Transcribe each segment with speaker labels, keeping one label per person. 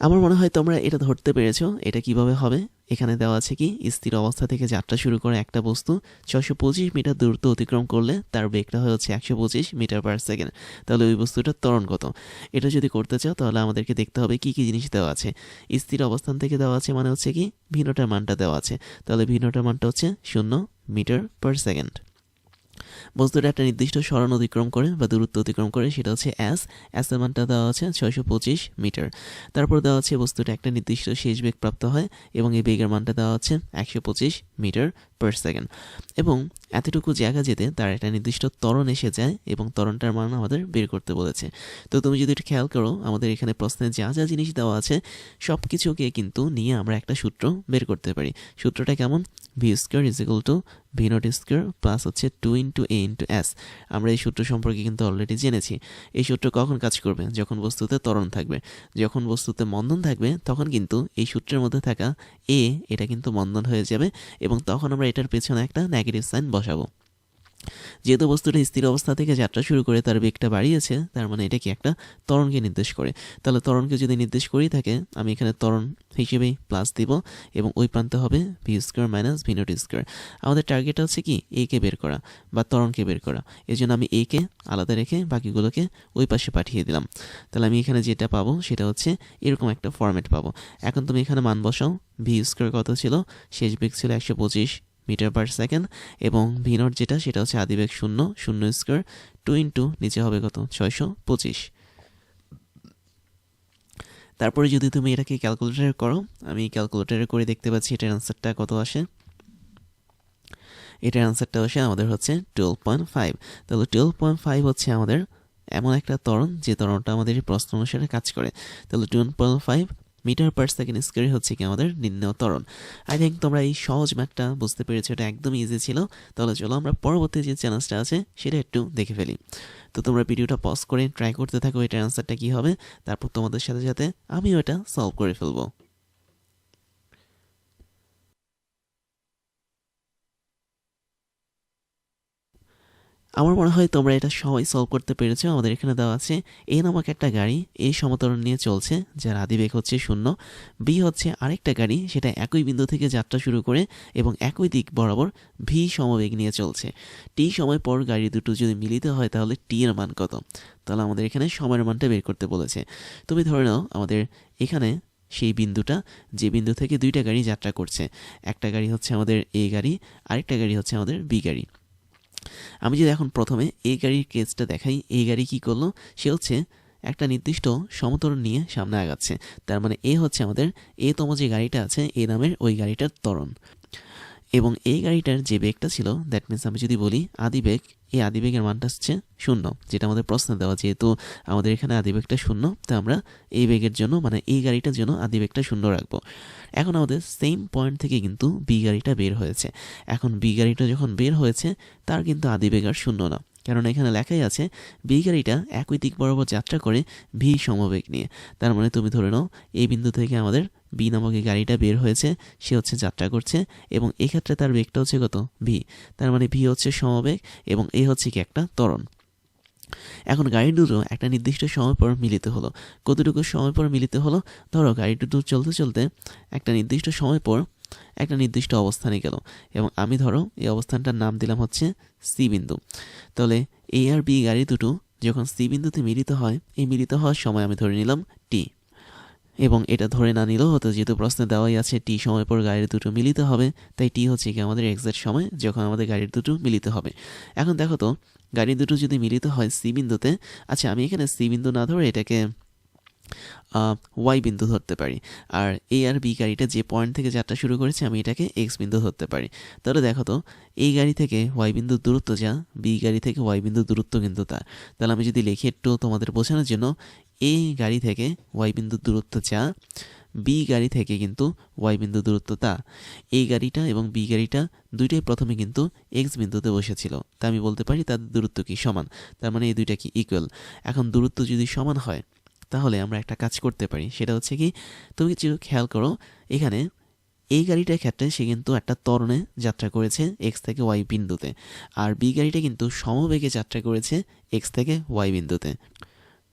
Speaker 1: আমার মনে হয় তোমরা এটা ধরতে পেরেছ, এটা কীভাবে হবে? এখানে দেওয়া আছে কি, স্থির অবস্থা থেকে যাত্রা শুরু করে একটা বস্তু ছশো পঁচিশ মিটার দূরত্ব অতিক্রম করলে তার বেগটা হয়ে হচ্ছে একশো পঁচিশ মিটার পার সেকেন্ড। তাহলে ওই বস্তুটার ত্বরণ কত এটা যদি করতে চাও, তাহলে আমাদেরকে দেখতে হবে কি কি জিনিস দেওয়া আছে। স্থির অবস্থান থেকে দেওয়া আছে মানে হচ্ছে কি ভিন্নটার মানটা দেওয়া আছে। তাহলে ভিন্নটার মানটা হচ্ছে শূন্য মিটার পার সেকেন্ড। বস্তুটা একটা নির্দিষ্ট সরণ অতিক্রম করে বা দূরত্ব অতিক্রম করে, সেটা হচ্ছে অ্যাস অ্যাসের মানটা দেওয়া আছে ছয়শো পঁচিশ মিটার। তারপর দেওয়া আছে বস্তুটা একটা নির্দিষ্ট শেষ বেগ প্রাপ্ত হয় এবং এই বেগের মানটা দেওয়া আছে একশো পঁচিশ মিটার। পার সেকেন্ড এবং এতটুকু জায়গা যেতে তার একটা নির্দিষ্ট ত্বরণ এসে যায় এবং ত্বরণটার মান আমাদের বের করতে বলেছে। তো তুমি যদি একটু খেয়াল করো, আমাদের এখানে প্রশ্নে যা যা জিনিস দেওয়া আছে সব কিছুকে কিন্তু নিয়ে আমরা একটা সূত্র বের করতে পারি। সূত্রটা কেমন? V square is equal to V not square plus হচ্ছে two into A into S আমরা এই সূত্র সম্পর্কে কিন্তু অলরেডি জেনেছি। এই সূত্র কখন কাজ করবে? যখন বস্তুতে ত্বরণ থাকবে। যখন বস্তুতে মন্দন থাকবে, তখন কিন্তু এই সূত্রের মধ্যে থাকা এ এটা কিন্তু মন্দন হয়ে যাবে এবং তখন আমরা এটার পেছনে একটা নেগেটিভ সাইন বসাবো। যেহেতু বস্তুটা স্থির অবস্থা থেকে যাত্রা শুরু করে তার বেগটা বাড়িয়েছে, তার মানে এটা কি একটা তরণকে নির্দেশ করে। তাহলে তরণকে যদি নির্দেশ করেই থাকে, আমি এখানে তরণ হিসেবেই প্লাস দিব এবং ওই প্রান্তে হবে V square minus V not square আমাদের টার্গেট হচ্ছে কি? এ কে বের করা বা তরণকে বের করা। এই জন্য আমি এ কে আলাদা রেখে বাকিগুলোকে ওই পাশে পাঠিয়ে দিলাম। তাহলে আমি এখানে যেটা পাবো সেটা হচ্ছে এরকম একটা ফর্ম্যাট পাবো। এখন তুমি এখানে মান বসাও ভি স্কোয়ার কত ছিল? শেষ বেগ ছিল একশো পঁচিশ। মিটার পার সেকেন্ড এবং ভি নট যেটা, সেটা হচ্ছে আদিবেগ শূন্য শূন্য স্কোয়ার টু ইন্টু নিচে হবে কত? ছয়শো পঁচিশ। তারপরে যদি তুমি এটাকে ক্যালকুলেটারে করো, আমি ক্যালকুলেটারে করে দেখতে পাচ্ছি এটার অ্যান্সারটা কত আসে? এটার অ্যান্সারটা আসে আমাদের হচ্ছে টুয়েলভ পয়েন্ট ফাইভ তাহলে টুয়েলভ পয়েন্ট ফাইভ হচ্ছে আমাদের এমন একটা ত্বরণ, যে ত্বরণটা আমাদের প্রশ্ন অনুসারে কাজ করে। তাহলে twelve point five metre per second square হচ্ছে কি আমাদের নিম্ন ত্বরণ। আই থিঙ্ক তোমরা এই সহজ ম্যাথটা বুঝতে পেরেছ, এটা একদম ইজি ছিল। তাহলে চলো আমরা পরবর্তী যে চ্যালেঞ্জটা আছে, সেটা একটু দেখে ফেলি। তো তোমরা ভিডিওটা পজ করে ট্রাই করতে থাকো, এটার অ্যান্সারটা কী হবে? তারপর তোমাদের সাথে সাথে আমিও এটা সলভ করে ফেলব। আমার মনে হয় তোমরা এটা সবাই সলভ করতে পেরেছ, আমাদের এখানে দেওয়া আছে এ নামক একটা গাড়ি এই সমতরণ নিয়ে চলছে, যার আদিবেগ হচ্ছে শূন্য। বি হচ্ছে আরেকটা গাড়ি, সেটা একই বিন্দু থেকে যাত্রা শুরু করে এবং একই দিক বরাবর ভি সমবেগ নিয়ে চলছে। টি সময় পর গাড়ি দুটো যদি মিলিত হয়, তাহলে টি এর মান কত? তাহলে আমাদের এখানে সময়ের মানটা বের করতে বলেছে। তুমি ধরে নাও, আমাদের এখানে সেই বিন্দুটা, যে বিন্দু থেকে দুইটা গাড়ি যাত্রা করছে। একটা গাড়ি হচ্ছে আমাদের এ গাড়ি, আরেকটা গাড়ি হচ্ছে আমাদের বি গাড়ি। আমি যদি এখন প্রথমে এই গাড়ির কেসটা দেখাই, এই গাড়ি কি করল? সে হচ্ছে একটা নির্দিষ্ট সমতরণ নিয়ে সামনে আগাচ্ছে। তার মানে এ হচ্ছে আমাদের, এ তম যে গাড়িটা আছে, এ নামের ওই গাড়িটার ত্বরণ। এবং এই গাড়িটার যে বেগটা ছিল দ্যাট মিনস আমি যদি বলি আদিবেগ এই আদিবেগের মানটা হচ্ছে শূন্য, যেটা আমাদের প্রশ্ন দেওয়া, যেহেতু আমাদের এখানে আদিবেগটা শূন্য, তো আমরা এই বেগের জন্য মানে এই গাড়িটার জন্য আদিবেগটা শূন্য রাখব। এখন আমাদের সেম পয়েন্ট থেকে কিন্তু বি গাড়িটা বের হয়েছে। এখন বি গাড়িটা যখন বের হয়েছে, তার কিন্তু আদিবেগ আর শূন্য না। কারণ এখানে লেখাই আছে বি গাড়িটা একই দিক বরাবর যাত্রা করে ভি সমবেগ নিয়ে। তার মানে তুমি ধরে নাও, এই বিন্দু থেকে আমাদের বি নামক এই গাড়িটা বের হয়েছে, সে হচ্ছে যাত্রা করছে, এবং এক্ষেত্রে তার বেগটা হচ্ছে কত? ভি। তার মানে ভি হচ্ছে সমবেগ, এবং এ হচ্ছে কি একটা ত্বরণ। এখন গাড়ি দুটো একটা নির্দিষ্ট সময় পর মিলিত হলো। কতটুকু সময় পর মিলিত হলো? ধরো গাড়ি দুটো চলতে চলতে একটা নির্দিষ্ট সময় পর একটা নির্দিষ্ট অবস্থানে গেল। এবং আমি ধরো এই অবস্থানটার নাম দিলাম হচ্ছে সি বিন্দু। তাহলে এ আর বি গাড়ি দুটো যখন সি বিন্দুতে মিলিত হয়, এই মিলিত হওয়ার সময় আমি ধরে নিলাম টি এবং এটা ধরে না নিলেও হতো, যেহেতু প্রশ্নে দেওয়াই আছে টি সময় পর গাড়ির দুটো মিলিত হবে, তাই টি হচ্ছে কি আমাদের এক্সাক্ট সময় যখন আমাদের গাড়ির দুটো মিলিত হবে। এখন দেখো তো, গাড়ি দুটো যদি মিলিত হয় সি বিন্দুতে আচ্ছা আমি এখানে সি বিন্দু না ধরে এটাকে ওয়াই বিন্দু ধরতে পারি। আর এ আর বি গাড়িটা যে পয়েন্ট থেকে যাত্রা শুরু করেছে, আমি এটাকে এক্স বিন্দু ধরতে পারি। তাহলে দেখো তো এই গাড়ি থেকে ওয়াই বিন্দুর দূরত্ব যা বি গাড়ি থেকে ওয়াই বিন্দুর দূরত্ব কিন্তু তা তাহলে আমি যদি লিখি একটু তোমাদের বোঝানোর জন্য এই গাড়ি থেকে ওয়াই বিন্দুর দূরত্ব যা বি গাড়ি থেকে কিন্তু ওয়াই বিন্দু দূরত্ব তা এই গাড়িটা এবং বি গাড়িটা দুইটাই প্রথমে কিন্তু এক্স বিন্দুতে বসেছিল। তা আমি বলতে পারি তাদের দূরত্ব কি সমান? তার মানে এই দুইটা কি ইকুয়াল এখন দূরত্ব যদি সমান হয় তাহলে আমরা একটা কাজ করতে পারি। সেটা হচ্ছে কি, তুমি কিছু খেয়াল করো, এখানে এই গাড়িটার ক্ষেত্রে সে কিন্তু একটা তরণে যাত্রা করেছে এক্স থেকে ওয়াই বিন্দুতে। আর বি গাড়িটা কিন্তু সমবেগে যাত্রা করেছে এক্স থেকে ওয়াই বিন্দুতে।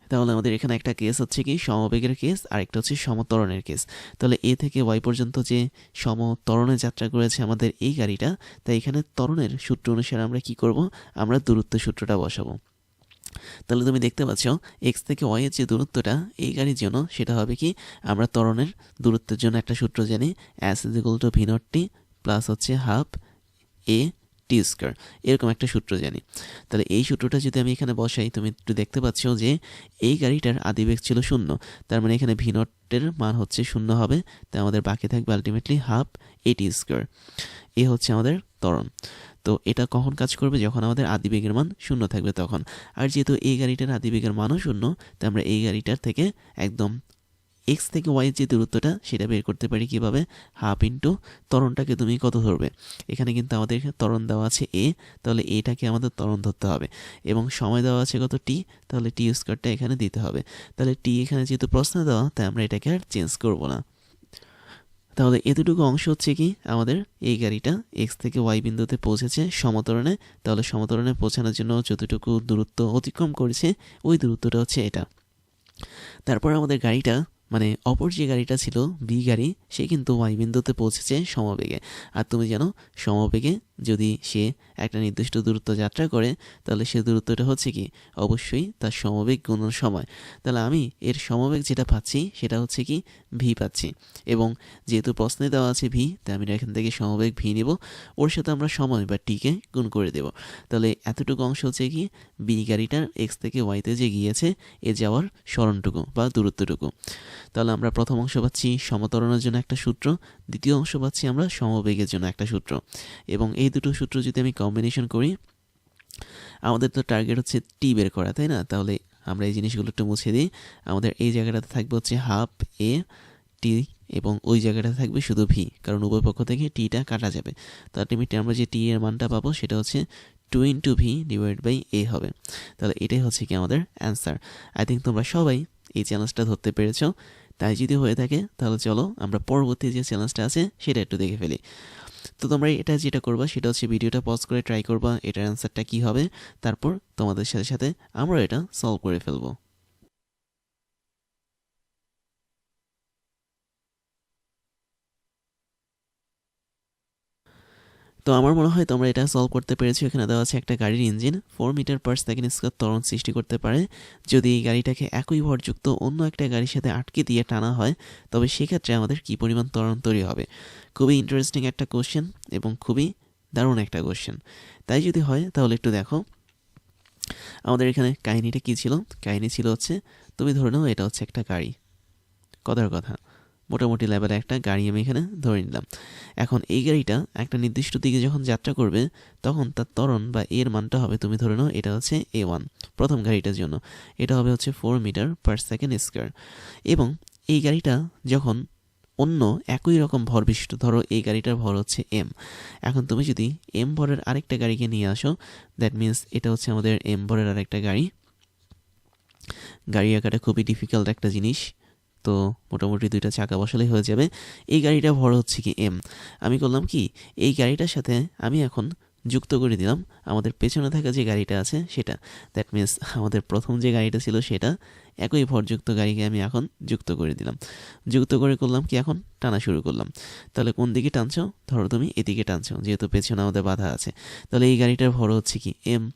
Speaker 1: তাহলে আমাদের এখানে একটা কেস হচ্ছে কি, সমবেগের কেস আর একটা হচ্ছে সমতরণের কেস তাহলে এ থেকে ওয়াই পর্যন্ত যে সমতরণে যাত্রা করেছে আমাদের এই গাড়িটা, তাই এখানে ত্বরণের সূত্র অনুসারে আমরা কি করব? আমরা দূরত্ব সূত্রটা বসাবো। তাহলে তুমি দেখতে পাচ্ছ এক্স থেকে ওয়াই এর যে দূরত্বটা, এই গাড়ির জন্য সেটা হবে কি, আমরা ত্বরণের দূরত্বের জন্য একটা সূত্র জানি S is equal to V T plus হচ্ছে হাফ এ টি স্কোয়ার এরকম একটা সূত্র জানি। তাহলে এই সূত্রটা যদি আমি এখানে বসাই, তুমি একটু দেখতে পাচ্ছ যে, এই গাড়িটার আদিবেগ ছিল শূন্য। তার মানে এখানে ভি নটের মান হচ্ছে শূন্য হবে, তাই আমাদের বাকি থাকবে ultimately half A T square A হচ্ছে আমাদের ত্বরণ। তো এটা কখন কাজ করবে? যখন আমাদের আদিবেগের মান শূন্য থাকবে তখন। আর যেহেতু এই গাড়িটার আদিবেগের মানও শূন্য, তাই আমরা এই গাড়িটার থেকে একদম এক্স থেকে ওয়াইয়ের যে দূরত্বটা, সেটা বের করতে পারি কীভাবে? হাফ ইন্টু ত্বরণটাকে তুমি কত ধরবে? এখানে কিন্তু আমাদের ত্বরণ দেওয়া আছে এ তাহলে এটাকে আমাদের ত্বরণ ধরতে হবে। এবং সময় দেওয়া আছে কত টি তাহলে টি স্কোয়ারটা এখানে দিতে হবে। তাহলে টি এখানে যেহেতু প্রশ্ন দেওয়া, তাই আমরা এটাকে আর চেঞ্জ করব না। তাহলে এতটুকু অংশ হচ্ছে কি, আমাদের এই গাড়িটা এক্স থেকে ওয়াই বিন্দুতে পৌঁছেছে সমতরণে। তাহলে সমতরণে পৌঁছানোর জন্য যতটুকু দূরত্ব অতিক্রম করেছে, ওই দূরত্বটা হচ্ছে এটা। তারপর আমাদের গাড়িটা মানে অপর যে গাড়িটা ছিল বি গাড়ি, সে কিন্তু ওয়াই বিন্দুতে পৌঁছেছে সমবেগে। আর তুমি জানো, সমবেগে যদি সে একটা নির্দিষ্ট দূরত্ব যাত্রা করে, তাহলে সে দূরত্বটা হচ্ছে কি? অবশ্যই তার সমবেগ গুণন সময়। তাহলে আমি এর সমবেগ যেটা পাচ্ছি, সেটা হচ্ছে কি? ভি পাচ্ছি। এবং যেহেতু প্রশ্নে দেওয়া আছে ভি তাই আমি এখান থেকে সমবেগ ভি নেব। ওর সাথে আমরা সময় বা টিকে গুণ করে দেব। তাহলে এতটুকু অংশ হচ্ছে কি? বি গাড়িটার এক্স থেকে ওয়াইতে যে গিয়েছে, এ যাওয়ার স্মরণটুকু বা দূরত্বটুকু। তাহলে আমরা প্রথম অংশ পাচ্ছি সমতরণের জন্য একটা সূত্র, দ্বিতীয় অংশ পাচ্ছি আমরা সমবেগের জন্য একটা সূত্র। এবং এই দুটো সূত্র যদি আমি কম্বিনেশন করি, আমাদের তো টার্গেট হচ্ছে টি বের করা, তাই না? তাহলে আমরা এই জিনিসগুলো একটু মুছে দিই। আমাদের এই জায়গাটাতে থাকবে হচ্ছে হাফ এ টি এবং ওই জায়গাটাতে থাকবে শুধু ভি কারণ উভয় পক্ষ থেকে টিটা কাটা যাবে। তো আলটিমেটলি আমরা যে টি এর মানটা পাবো সেটা হচ্ছে two into V divide by A হবে। তাহলে এটাই হচ্ছে কি আমাদের অ্যান্সার আই থিঙ্ক তোমরা সবাই এই চ্যালেঞ্জটা ধরতে পেরেছ। তাই যদি হয়ে থাকে, তাহলে চলো আমরা পরবর্তী যে চ্যালেঞ্জটা আছে, সেটা একটু দেখে ফেলি। তো তোমরা এটা যেটা করবা সেটা হচ্ছে ভিডিওটা পজ করে ট্রাই করবা, এটার অ্যান্সারটা কী হবে? তারপর তোমাদের সাথে সাথে আমরা এটা সলভ করে ফেলব। তো আমার মনে হয় তোমরা এটা সলভ করতে পেরেছ। এখানে দেওয়া আছে একটা গাড়ির engine four metre per second square ত্বরণ সৃষ্টি করতে পারে। যদি এই গাড়িটাকে একই ভরযুক্ত অন্য একটা গাড়ির সাথে আটকে দিয়ে টানা হয়, তবে সেক্ষেত্রে আমাদের কী পরিমাণ ত্বরণ তৈরি হবে? খুবই ইন্টারেস্টিং একটা কোশ্চেন এবং খুবই দারুণ একটা কোশ্চেন তাই যদি হয়, তাহলে একটু দেখো। আমাদের এখানে কাহিনিটা কী ছিল? কাহিনী ছিল হচ্ছে, তুমি ধরে নাও এটা হচ্ছে একটা গাড়ি। কথার কথা। মোটামুটি লেভেলে একটা গাড়ি আমি এখানে ধরে নিলাম। এখন এই গাড়িটা একটা নির্দিষ্ট দিকে যখন যাত্রা করবে, তখন তার ত্বরণ বা এর মানটা হবে, তুমি ধরে নাও, এটা হচ্ছে এ ওয়ান প্রথম গাড়িটার জন্য। এটা হবে হচ্ছে four metre per second square এবং এই গাড়িটা যখন অন্য একই রকম ভর বিশিষ্ট, ধরো এই গাড়িটার ভর হচ্ছে এম এখন তুমি যদি এম ভরের আরেকটা গাড়িকে নিয়ে আসো দ্যাট মিন্স এটা হচ্ছে আমাদের এম ভরের আরেকটা গাড়ি। গাড়ি আঁকাটা খুবই ডিফিকাল্ট একটা জিনিস। তো মোটামুটি দুইটা চাকা বসালেই হয়ে যাবে। এই গাড়িটা ভর হচ্ছে কি এম আমি করলাম কি, এই গাড়িটার সাথে আমি এখন যুক্ত করে দিলাম। আমাদের পেছনে থাকা যে গাড়িটা আছে সেটা। দ্যাট মিন্স আমাদের প্রথম যে গাড়িটা ছিল সেটা একই ভরযুক্ত গাড়িকে আমি এখন যুক্ত করে দিলাম। যুক্ত করে করলাম কি এখন? টানা শুরু করলাম। তাহলে কোন দিকে টানছো? ধরো তুমি এদিকে টানছো, যেহেতু পেছনে আমাদের বাধা আছে। তাহলে এই গাড়িটার ভর হচ্ছে কি? এম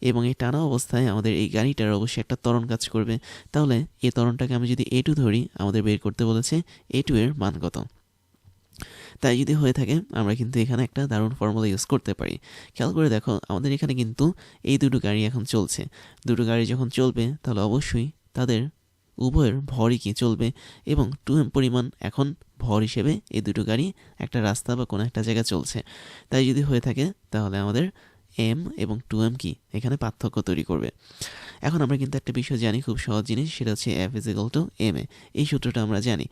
Speaker 1: এবং এই টানা অবস্থায় আমাদের এই গাড়িটার অবশ্যই একটা তরণ কাজ করবে। তাহলে এই তরণটাকে আমি যদি এ টু ধরি, আমাদের বের করতে বলেছে এ টু এর মান কত? তাই যদি হয়ে থাকে, আমরা কিন্তু এখানে একটা দারুণ ফর্মুলা ইউজ করতে পারি। খেয়াল করে দেখো, আমাদের এখানে কিন্তু এই দুটো গাড়ি এখন চলছে। দুটো গাড়ি যখন চলবে, তাহলে অবশ্যই তাদের উভয়ের ভরই কি চলবে এবং টু এম পরিমাণ এখন ভর হিসেবে এই দুটো গাড়ি একটা রাস্তা বা কোনো একটা জায়গায় চলছে। তাই যদি হয়ে থাকে, তাহলে আমাদের এম এবং টু এম কি এখানে পার্থক্য তৈরি করবে। এখন আমরা কিন্তু একটা বিষয় জানি, খুব সহজ জিনিস, সেটা হচ্ছে F equal to M A. এই সূত্রটা আমরা জানি।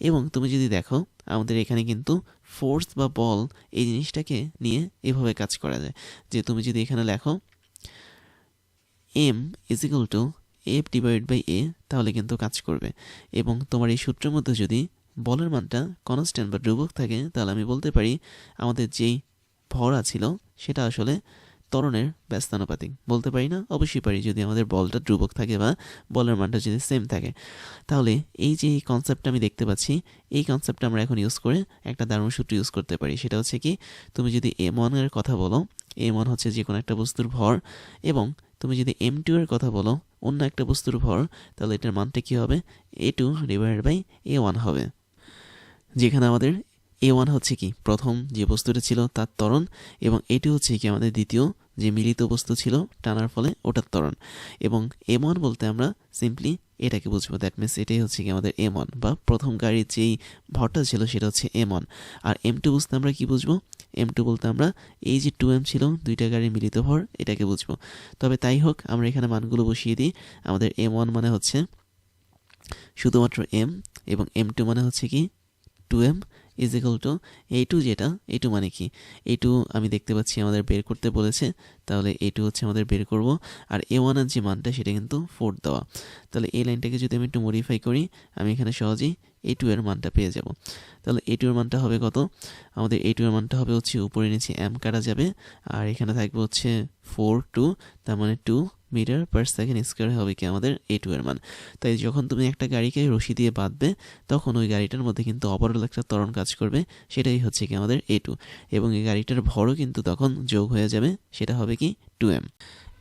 Speaker 1: এবং তুমি যদি দেখো, আমাদের এখানে কিন্তু ফোর্স বা বল এই জিনিসটাকে নিয়ে এভাবে কাজ করা যায়। যে তুমি যদি এখানে লেখো, M equal to F divide by A তাহলে কিন্তু কাজ করবে। এবং তোমার এই সূত্রের মধ্যে যদি বলের মানটা কনস্ট্যান্ট বা ধ্রুবক থাকে, তাহলে আমি বলতে পারি আমাদের যেই ভরা ছিল সেটা আসলে ত্বরণের ব্যস্তানুপাতিক। বলতে পারি না? অবশ্যই পারি, যদি আমাদের বলটা ধ্রুবক থাকে বা বলের মানটা যদি সেম থাকে। তাহলে এই যে কনসেপ্টটা আমি দেখতে পাচ্ছি, এই কনসেপ্টটা আমরা এখন ইউজ করে একটা দারুণ সূত্র ইউজ করতে পারি। সেটা হচ্ছে কি, তুমি যদি এম ওয়ানের কথা বলো এম ওয়ান হচ্ছে যে কোনো একটা বস্তুর ভর, এবং তুমি যদি এম টু এর কথা বলো অন্য একটা বস্তুর ভর তাহলে এটার মানটা কী হবে? A two divided by A one হবে। যেখানে আমাদের এ ওয়ান হচ্ছে কি? প্রথম যে বস্তুটা ছিল তার ত্বরণ, এবং এটি হচ্ছে কি আমাদের দ্বিতীয় যে মিলিত বস্তু ছিল, টানার ফলে ওটার ত্বরণ। এবং এম ওয়ান বলতে আমরা সিম্পলি এটাকে বুঝব দ্যাট মিনস এটাই হচ্ছে কি আমাদের এম ওয়ান বা প্রথম গাড়ির যেই ভরটা ছিল সেটা হচ্ছে এম ওয়ান আর এম টু বুঝতে আমরা কী বুঝব? এম টু বলতে আমরা এই যে টু এম ছিল, দুইটা গাড়ির মিলিত ভর, এটাকে বুঝব। তবে তাই হোক, আমরা এখানে মানগুলো বসিয়ে দিই। আমাদের এম ওয়ান মানে হচ্ছে শুধুমাত্র এম এবং এম টু মানে হচ্ছে কি two M is equal to এই টু যেটা এই টু মানে কি? এই টু আমি দেখতে পাচ্ছি আমাদের বের করতে বলেছে, তাহলে এই টু হচ্ছে আমাদের বের করব, আর এ ওয়ানের যে মানটা সেটা কিন্তু ফোর দেওয়া। তাহলে এই লাইনটাকে যদি আমি একটু মডিফাই করি, আমি এখানে সহজেই এ টু এর মানটা পেয়ে যাব। তাহলে এ টু এর মানটা হবে কত? আমাদের এ টু এর মানটা হবে হচ্ছে উপরে নিচে এম কাটা যাবে, আর এখানে থাকবে হচ্ছে ফোর টু তার মানে two metre per second square হবে কি আমাদের এ টু এর মান। তাই যখন তুমি একটা গাড়িকে রশি দিয়ে বাঁধবে, তখন ওই গাড়িটার মধ্যে কিন্তু অপরল একটা ত্বরণ কাজ করবে, সেটাই হচ্ছে কি আমাদের এ টু এবং এই গাড়িটার ভরও কিন্তু তখন যোগ হয়ে যাবে, সেটা হবে কি টু এম